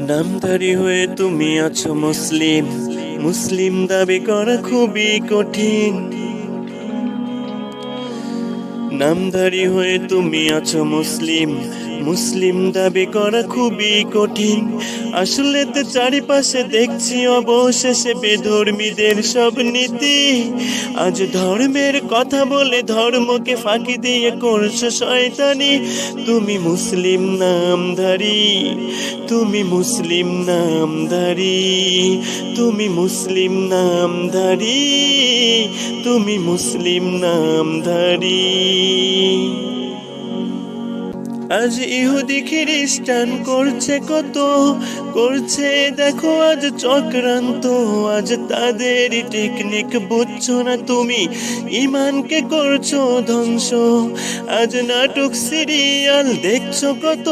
নামধারী হয়ে তুমি আছো মুসলিম। মুসলিম দাবি করা খুবই কঠিন। নামধারী হয়ে তুমি আছো মুসলিম। মুসলিম দাবি করা খুবই কঠিন। আসলে তো চারিপাশে দেখছি অবশেষে বেধর্মীদের সব নীতি। আজ ধর্মের কথা বলে ধর্মকে ফাঁকি দিয়ে করছ শয়তানি। তুমি মুসলিম নামধারী। তুমি মুসলিম নামধারী তুমি মুসলিম নামধারী তুমি মুসলিম নামধারী আজ ইহুদি খ্রিস্টান করছে কত? করছে দেখো আজ চক্রান্ত, আজ তাদের টেকনিক বুঝছ না তুমি? ইমানকে করছ ধ্বংস, আজ নাটক, সিরিয়াল দেখছ কত?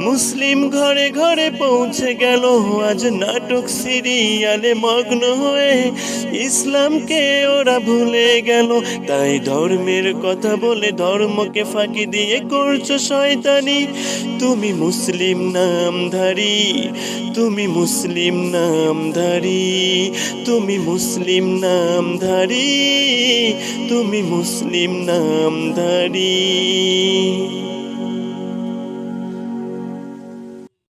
মুসলিম ঘরে ঘরে পৌঁছে গেল, আজ নাটক, সিরিয়ালে মগ্ন হয়ে ইসলামকে ওরা ভুলে গেল। তাই ধর্মের কথা বলে ধর্মকে ফাঁকি দিয়ে করছ শয়তানি তুমি মুসলিম নামধারী তুমি মুসলিম নামধারী তুমি মুসলিম নামধারী তুমি মুসলিম নামধারী।